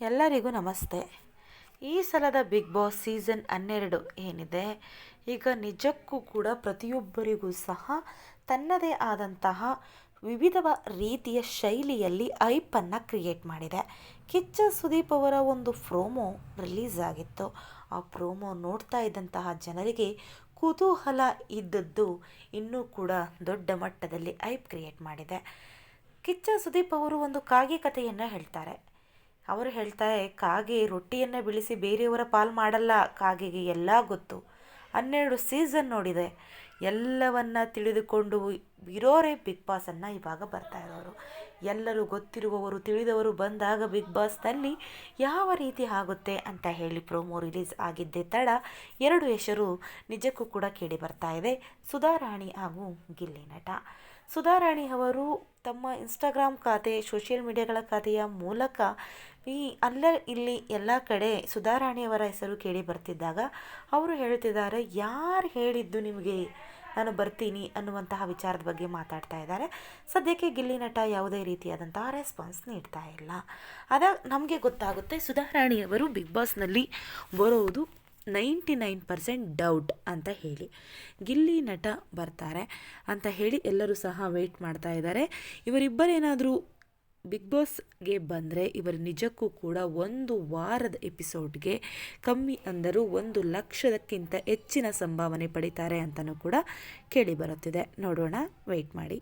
ಎಲ್ಲರಿಗೂ ನಮಸ್ತೆ. ಈ ಸಲದ ಬಿಗ್ ಬಾಸ್ ಸೀಸನ್ ಹನ್ನೆರಡು ಏನಿದೆ? ಈಗ ನಿಜಕ್ಕೂ ಕೂಡ ಪ್ರತಿಯೊಬ್ಬರಿಗೂ ಸಹ ತನ್ನದೇ ಆದಂತಹ ವಿವಿಧ ರೀತಿಯ ಶೈಲಿಯಲ್ಲಿ ಐಪನ್ನು ಕ್ರಿಯೇಟ್ ಮಾಡಿದೆ. ಕಿಚ್ಚ ಸುದೀಪ್ ಅವರ ಒಂದು ಪ್ರೋಮೋ ರಿಲೀಸ್ ಆಗಿತ್ತು. ಆ ಪ್ರೋಮೋ ನೋಡ್ತಾ ಇದ್ದಂತಹ ಜನರಿಗೆ ಕುತೂಹಲ ಇದ್ದದ್ದು ಇನ್ನೂ ಕೂಡ ದೊಡ್ಡ ಮಟ್ಟದಲ್ಲಿ ಐಪ್ ಕ್ರಿಯೇಟ್ ಮಾಡಿದೆ. ಕಿಚ್ಚ ಸುದೀಪ್ ಅವರು ಒಂದು ಕಾಗೆ ಕಥೆಯನ್ನು ಹೇಳ್ತಾರೆ. ಅವರು ಹೇಳ್ತಾರೆ ಕಾಗೆ ರೊಟ್ಟಿಯನ್ನು ಬಿಳಿಸಿ ಬೇರೆಯವರ ಪಾಲು ಮಾಡಲ್ಲ, ಕಾಗೆಗೆ ಎಲ್ಲ ಗೊತ್ತು. ಹನ್ನೆರಡು ಸೀಸನ್ ನೋಡಿದೆ. ಎಲ್ಲವನ್ನ ತಿಳಿದುಕೊಂಡು ಇರೋರೇ ಬಿಗ್ ಬಾಸನ್ನು ಇವಾಗ ಬರ್ತಾ ಇರೋರು. ಎಲ್ಲರೂ ಗೊತ್ತಿರುವವರು, ತಿಳಿದವರು ಬಂದಾಗ ಬಿಗ್ ಬಾಸ್ನಲ್ಲಿ ಯಾವ ರೀತಿ ಆಗುತ್ತೆ ಅಂತ ಹೇಳಿ ಪ್ರೋಮೋ ರಿಲೀಸ್ ಆಗಿದ್ದೆ ತಡ ಎರಡು ಹೆಸರು ನಿಜಕ್ಕೂ ಕೂಡ ಕೇಳಿ ಬರ್ತಾ ಇದೆ. ಸುಧಾರಾಣಿ ಹಾಗೂ ಗಿಲ್ಲಿ ನಟ. ಸುಧಾರಾಣಿ ಅವರು ತಮ್ಮ ಇನ್ಸ್ಟಾಗ್ರಾಮ್ ಖಾತೆ ಸೋಷಿಯಲ್ ಮೀಡಿಯಾಗಳ ಖಾತೆಯ ಮೂಲಕ ಈ ಅಲ್ಲ ಇಲ್ಲಿ ಎಲ್ಲ ಕಡೆ ಸುಧಾರಾಣಿಯವರ ಹೆಸರು ಕೇಳಿ ಬರ್ತಿದ್ದಾಗ ಅವರು ಹೇಳ್ತಿದ್ದಾರೆ, ಯಾರು ಹೇಳಿದ್ದು ನಿಮಗೆ? ನಾನು ಬರ್ತೀನಿ ಅನ್ನುವಂತಹ ವಿಚಾರದ ಬಗ್ಗೆ ಮಾತಾಡ್ತಾ ಇದ್ದಾರೆ. ಸದ್ಯಕ್ಕೆ ಗಿಲ್ಲಿ ನಟ ಯಾವುದೇ ರೀತಿಯಾದಂತಹ ರೆಸ್ಪಾನ್ಸ್ ನೀಡ್ತಾ ಇಲ್ಲ. ಅದ ನಮಗೆ ಗೊತ್ತಾಗುತ್ತೆ ಸುಧಾರಾಣಿಯವರು ಬಿಗ್ ಬಾಸ್ನಲ್ಲಿ ಬರೋದು ನೈಂಟಿ ನೈನ್ ಪರ್ಸೆಂಟ್ ಡೌಟ್ ಅಂತ ಹೇಳಿ. ಗಿಲ್ಲಿ ನಟ ಬರ್ತಾರೆ ಅಂತ ಹೇಳಿ ಎಲ್ಲರೂ ಸಹ ವೆಯ್ಟ್ ಮಾಡ್ತಾ ಇದ್ದಾರೆ. ಇವರಿಬ್ಬರೇನಾದರೂ ಬಿಗ್ ಬಾಸ್ಗೆ ಬಂದರೆ ಇವರು ನಿಜಕ್ಕೂ ಕೂಡ ಒಂದು ವಾರದ ಎಪಿಸೋಡ್ಗೆ ಕಮ್ಮಿ ಅಂದರೂ ಒಂದು ಲಕ್ಷದಕ್ಕಿಂತ ಹೆಚ್ಚಿನ ಸಂಭಾವನೆ ಪಡಿತಾರೆ ಅಂತಲೂ ಕೂಡ ಕೇಳಿ ಬರುತ್ತಿದೆ. ನೋಡೋಣ ವೆಯ್ಟ್ ಮಾಡಿ.